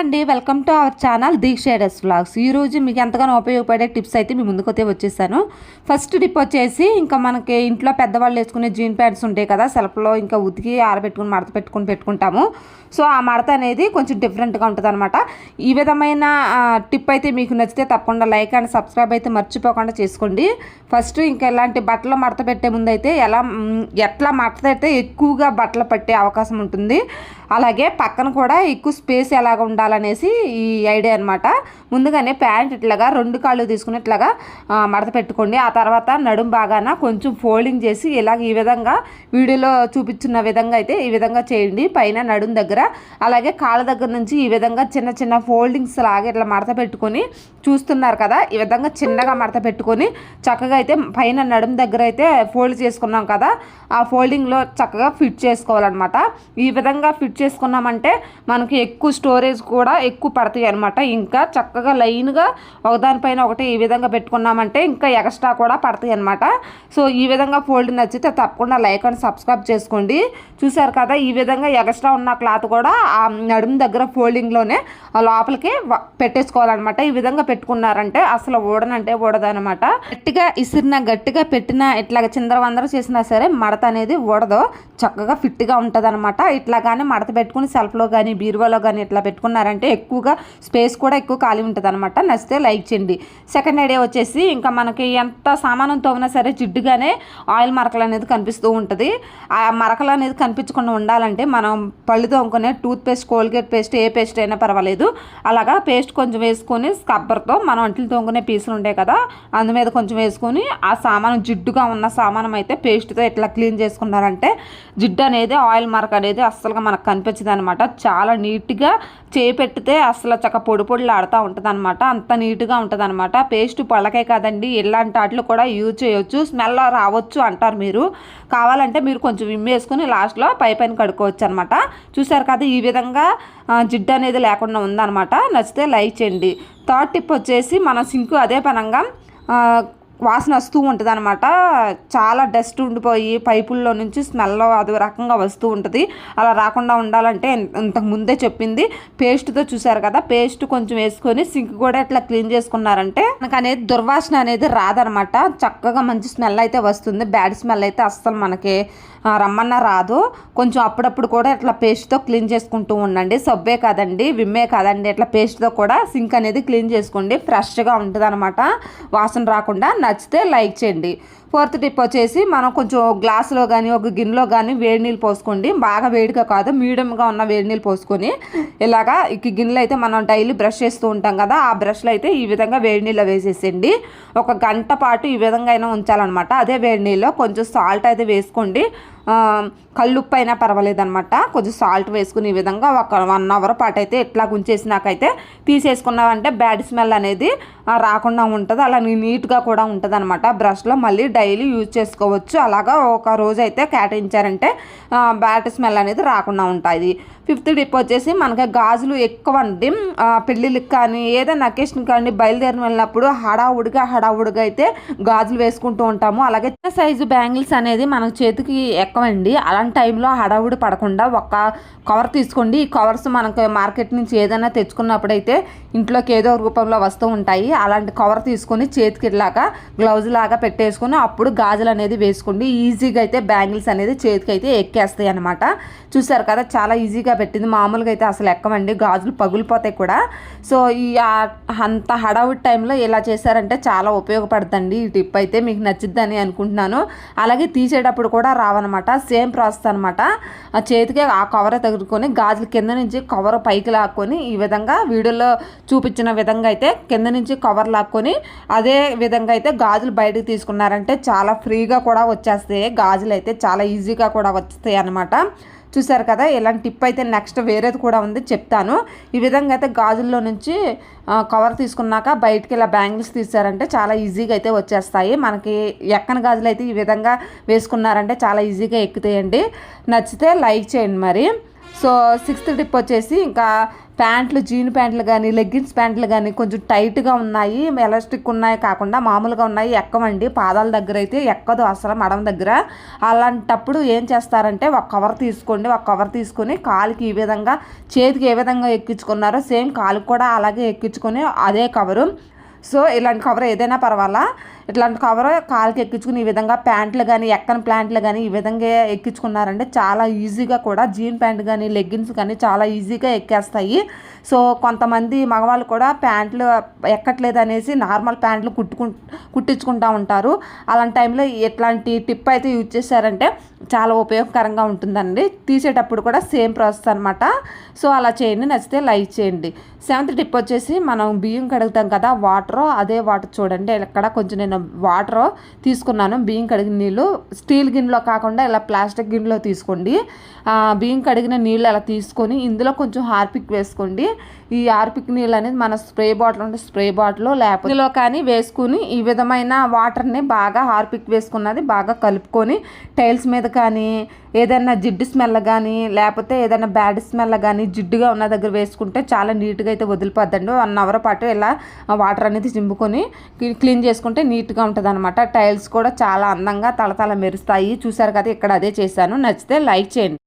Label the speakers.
Speaker 1: అండి. Welcome to our channel దీక్షేడస్ vlogs ఈరోజు మీకు ఎంతగానో ఉపయోగపడే టిప్స్ అయితే మీ ముందుకైతే వచ్చేసాను. ఫస్ట్ టిప్ వచ్చేసి ఇంకా మనకి ఇంట్లో పెద్దవాళ్ళు వేసుకునే జీన్ ప్యాంట్స్ ఉంటాయి కదా సెల్ఫ్లో ఇంకా ఉతికి ఆరబెట్టుకుని మడత పెట్టుకుని పెట్టుకుంటాము. సో ఆ మడత అనేది కొంచెం డిఫరెంట్గా ఉంటుంది అనమాట ఈ విధమైన టిప్ అయితే మీకు నచ్చితే తప్పకుండా లైక్ అండ్ సబ్స్క్రైబ్ అయితే మర్చిపోకుండా చేసుకోండి. ఫస్ట్ ఇంకా ఇలాంటి బట్టలు మడత పెట్టే ముందు అయితే ఎలా ఎట్లా మడత అయితే ఎక్కువగా బట్టలు పట్టే అవకాశం ఉంటుంది. అలాగే పక్కన కూడా ఎక్కువ స్పేస్ ఎలాగ ఉండాలనేసి ఈ ఐడియా అనమాట ముందుగానే ప్యాంట్ ఇట్లాగా రెండు కాళ్ళు తీసుకుని ఇట్లాగా మడత పెట్టుకోండి. ఆ తర్వాత నడుం బాగాన కొంచెం ఫోల్డింగ్ చేసి ఇలాగ ఈ విధంగా వీడియోలో చూపించిన విధంగా అయితే ఈ విధంగా చేయండి. పైన నడుం దగ్గర అలాగే కాళ్ళ దగ్గర నుంచి ఈ విధంగా చిన్న చిన్న ఫోల్డింగ్స్ లాగా ఇట్లా మడత పెట్టుకొని చూస్తున్నారు కదా ఈ విధంగా చిన్నగా మడత పెట్టుకొని చక్కగా అయితే పైన నడుం దగ్గర అయితే ఫోల్డ్ చేసుకున్నాం కదా ఆ ఫోల్డింగ్లో చక్కగా ఫిట్ చేసుకోవాలన్నమాట. ఈ విధంగా ఫిట్ చేసుకున్నామంటే మనకి ఎక్కువ స్టోరేజ్ కూడా కూడా ఎక్కువ పడతాయి అనమాట ఇంకా చక్కగా లైన్గా ఒకదానిపైన ఒకటి ఈ విధంగా పెట్టుకున్నామంటే ఇంకా ఎక్స్ట్రా కూడా పడతాయి అనమాట సో ఈ విధంగా ఫోల్డ్ నచ్చితే తప్పకుండా లైక్ అండ్ సబ్స్క్రైబ్ చేసుకోండి. చూసారు కదా ఈ విధంగా ఎక్స్ట్రా ఉన్న క్లాత్ కూడా ఆ నడుము దగ్గర ఫోల్డింగ్లోనే ఆ లోపలికి పెట్టేసుకోవాలన్నమాట. ఈ విధంగా పెట్టుకున్నారంటే అసలు ఊడనంటే ఊడదనమాట గట్టిగా ఇసిరిన గట్టిగా పెట్టిన ఇట్లా చిందరవందర చేసినా సరే మడత అనేది ఊడదు. చక్కగా ఫిట్గా ఉంటుంది అనమాట ఇట్లా కానీ మడత పెట్టుకుని సెల్ఫ్లో కానీ బీరువాలో కానీ ఇట్లా పెట్టుకున్నారంటే ఎక్కువగా స్పేస్ కూడా ఎక్కువ ఖాళీ ఉంటుంది అనమాట నచ్చితే లైక్ చేయండి. సెకండ్ ఐడియా వచ్చేసి ఇంకా మనకి ఎంత సామానం తోమినా సరే జిడ్డుగానే ఆయిల్ మరకలు అనేది కనిపిస్తూ ఉంటుంది. ఆ మరకలు అనేది కనిపించకుండా ఉండాలంటే మనం పళ్ళు తోముకునే టూత్ పేస్ట్ కోల్గేట్ పేస్ట్ ఏ పేస్ట్ అయినా పర్వాలేదు. అలాగా పేస్ట్ కొంచెం వేసుకొని స్కబ్బర్తో మనం అంట్లు తోముకునే పీసులు ఉంటాయి కదా అందు మీద కొంచెం వేసుకొని ఆ సామానం జిడ్డుగా ఉన్న సామానం అయితే పేస్ట్తో ఇట్లా క్లీన్ చేసుకున్నారంటే జిడ్డు అనేది ఆయిల్ మరక అనేది అస్సలుగా మనకు కనిపించదు అనమాట చాలా నీట్గా నెయ్యి పెట్టితే అసలు చక్క పొడి పొడిలు ఆడుతూ ఉంటుంది అనమాట అంత నీట్గా ఉంటుంది అనమాట పేస్ట్ పళ్ళకే కాదండి. ఇలాంటి వాటిలో కూడా యూజ్ చేయొచ్చు. స్మెల్ రావచ్చు అంటారు మీరు. కావాలంటే మీరు కొంచెం విమ్ వేసుకుని లాస్ట్లో పై పైన కడుక్కోవచ్చు అనమాట చూసారు కదా ఈ విధంగా జిడ్డు అనేది లేకుండా ఉందన్నమాట. నచ్చితే లైక్ చేయండి. థర్డ్ టిప్ వచ్చేసి మన సింకు అదే పనంగా వాసన వస్తూ ఉంటుంది అనమాట చాలా డస్ట్ ఉండిపోయి పైపుల్లో నుంచి స్మెల్ అది రకంగా వస్తూ ఉంటుంది. అలా రాకుండా ఉండాలంటే ఇంతకు ముందే చెప్పింది. పేస్ట్తో చూసారు కదా పేస్ట్ కొంచెం వేసుకొని సింక్ కూడా ఇట్లా క్లీన్ చేసుకున్నారంటే మనకు అనేది దుర్వాసన అనేది రాదనమాట చక్కగా మంచి స్మెల్ అయితే వస్తుంది. బ్యాడ్ స్మెల్ అయితే అస్సలు మనకి రమ్మన్నా రాదు. కొంచెం అప్పుడప్పుడు కూడా ఇట్లా పేస్ట్తో క్లీన్ చేసుకుంటూ ఉండండి. సబ్బే కాదండి విమ్మే కాదండి. ఇట్లా పేస్ట్తో కూడా సింక్ అనేది క్లీన్ చేసుకోండి. ఫ్రెష్గా ఉంటుంది అనమాట వాసన రాకుండా నచ్చితే లైక్ చేయండి. ఫోర్త్ టిప్ వచ్చేసి మనం కొంచెం గ్లాసులో కానీ ఒక గిన్నెలో కానీ వేడి నీళ్ళు పోసుకోండి. బాగా వేడిగా కాదు మీడియంగా ఉన్న వేడి నీళ్ళు పోసుకొని ఇలాగా ఈ గిన్నెలో అయితే మనం డైలీ బ్రష్ చేస్తూ ఉంటాం కదా ఆ బ్రష్లో అయితే ఈ విధంగా వేడి నీళ్ళు వేసేసేయండి. ఒక గంట పాటు ఈ విధంగా అయినా ఉంచాలన్నమాట. అదే వేడి నీళ్ళలో కొంచెం సాల్ట్ అయితే వేసుకోండి. కళ్ళుప్పు అయినా పర్వాలేదు అనమాట కొంచెం సాల్ట్ వేసుకుని ఈ విధంగా ఒక వన్ అవర్ పాటు అయితే ఇట్లా గుంచేసినాకైతే తీసేసుకున్నామంటే బ్యాడ్ స్మెల్ అనేది రాకుండా ఉంటుంది. అలా నీట్గా కూడా ఉంటుంది అనమాట బ్రష్లో. మళ్ళీ డైలీ యూజ్ చేసుకోవచ్చు. అలాగా ఒక రోజు అయితే కేటాయించారంటే బ్యాడ్ స్మెల్ అనేది రాకుండా ఉంటుంది. ఫిఫ్త్ డిప్ వచ్చేసి మనకి గాజులు ఎక్కువ అండి. పెళ్ళిళ్ళకి కానీ ఏదైనా అకేషన్ కానీ బయలుదేరిన వెళ్ళినప్పుడు హడావుడిగా హడావుడిగా అయితే గాజులు వేసుకుంటూ ఉంటాము. అలాగే చిన్న సైజు బ్యాంగిల్స్ అనేది మనకు చేతికి ఎక్కువండి. అలాంటి టైంలో హడావుడి పడకుండా ఒక కవర్ తీసుకోండి. ఈ కవర్స్ మనకు మార్కెట్ నుంచి ఏదైనా తెచ్చుకున్నప్పుడు అయితే ఇంట్లోకి ఏదో ఒక రూపంలో వస్తూ ఉంటాయి. అలాంటి కవర్ తీసుకొని చేతికి ఇలాగా గ్లౌజ్ లాగా పెట్టేసుకొని అప్పుడు గాజులు అనేది వేసుకోండి. ఈజీగా అయితే బ్యాంగిల్స్ అనేది చేతికి అయితే ఎక్కేస్తాయి అనమాట చూసారు కదా చాలా ఈజీగా పెట్టింది. మామూలుగా అయితే అసలు ఎక్కమండి గాజులు పగిలిపోతాయి కూడా. సో ఈ అంత హడావుడి టైంలో ఇలా చేశారంటే చాలా ఉపయోగపడుతుంది ఈ టిప్ అయితే మీకు నచ్చిద్దని అనుకుంటున్నాను. అలాగే తీసేటప్పుడు కూడా రావనమాట సేమ్ ప్రాసెస్ అనమాట ఆ చేతికి ఆ కవర్ తగులుకొని గాజులు కింద నుంచి కవర్ పైకి లాక్కొని ఈ విధంగా వీడియోలో చూపించిన విధంగా అయితే కింద నుంచి కవర్ లాక్కొని అదే విధంగా అయితే గాజులు బయటకు తీసుకున్నారంటే చాలా ఫ్రీగా కూడా వచ్చేస్తాయి. గాజులు అయితే చాలా ఈజీగా కూడా వస్తాయి అన్నమాట. చూసారు కదా ఇలాంటి టిప్ అయితే నెక్స్ట్ వేరేది కూడా ఉంది చెప్తాను. ఈ విధంగా అయితే గాజుల్లో నుంచి కవర్ తీసుకున్నాక బయటికి ఇలా బ్యాంగిల్స్ తీసారంటే చాలా ఈజీగా అయితే వచ్చేస్తాయి. మనకి ఎక్కని గాజులు అయితే ఈ విధంగా వేసుకున్నారంటే చాలా ఈజీగా ఎక్కుతాయండి. నచ్చితే లైక్ చేయండి మరి. సో సిక్స్త్ టిప్ వచ్చేసి ఇంకా ప్యాంట్లు జీన్ ప్యాంట్లు కానీ లెగ్గిన్స్ ప్యాంట్లు కానీ కొంచెం టైట్గా ఉన్నాయి. ఎలాస్టిక్ ఉన్నాయి కాకుండా మామూలుగా ఉన్నాయి. ఎక్కమండి పాదాల దగ్గర అయితే ఎక్కదు అసలు మడం దగ్గర. అలాంటప్పుడు ఏం చేస్తారంటే ఒక కవర్ తీసుకోండి. ఒక కవర్ తీసుకొని కాలుకి ఈ విధంగా చేతికి ఏ విధంగా ఎక్కించుకున్నారో సేమ్ కాలుకి కూడా అలాగే ఎక్కించుకొని అదే కవరు సో ఇలాంటి కవర్ ఏదైనా పర్వాలా? ఇట్లాంటి కవర్ కాలుకి ఎక్కించుకుని ఈ విధంగా ప్యాంట్లు కానీ ఎక్కని ప్యాంట్లు కానీ ఈ విధంగా ఎక్కించుకున్నారంటే చాలా ఈజీగా కూడా జీన్ ప్యాంట్ కానీ లెగ్గిన్స్ కానీ చాలా ఈజీగా ఎక్కేస్తాయి. సో కొంతమంది మగవాళ్ళు కూడా ప్యాంట్లు ఎక్కట్లేదు అనేసి నార్మల్ ప్యాంట్లు కుట్టుకు కుట్టించుకుంటూ ఉంటారు. అలాంటి టైంలో ఎట్లాంటి టిప్ అయితే యూజ్ చేశారంటే చాలా ఉపయోగకరంగా ఉంటుందండి. తీసేటప్పుడు కూడా సేమ్ ప్రాసెస్ అనమాట సో అలా చేయండి నచ్చితే లైక్ చేయండి. సెవెంత్ టిప్ వచ్చేసి మనం బియ్యం కడుగుతాం కదా వాటర్ అదే వాటర్ చూడండి ఇక్కడ కొంచెం నేను వాటర్ తీసుకున్నాను. బియ్యం కడిగిన నీళ్ళు స్టీల్ గిన్నెలో కాకుండా ఇలా ప్లాస్టిక్ గిన్నెలో తీసుకోండి. బియ్యం కడిగిన నీళ్ళు అలా తీసుకొని ఇందులో కొంచెం హార్పిక్ వేసుకోండి. ఈ హార్పిక్ నీళ్ళు అనేది మన స్ప్రే బాటిల్ ఉంటే స్ప్రే బాటిల్ లేకపోతే ఇందులో కానీ వేసుకుని ఈ విధమైన వాటర్ని బాగా హార్పిక్ వేసుకున్నది బాగా కలుపుకొని టైల్స్ మీద కానీ ఏదైనా జిడ్డు స్మెల్ కానీ లేకపోతే ఏదైనా బ్యాడ్ స్మెల్ కానీ జిడ్డుగా ఉన్న దగ్గర వేసుకుంటే చాలా నీట్గా అయితే వదిలిపోద్దండి. వన్ అవర్ పాటు ఇలా వాటర్ అనేది చింపుకొని క్లీన్ చేసుకుంటే నీట్గా ఉంటుంది అనమాట టైల్స్ కూడా చాలా అందంగా తలతల మెరుస్తాయి. చూసారు కదా ఇక్కడ అదే చేశాను. నచ్చితే లైక్ చేయండి.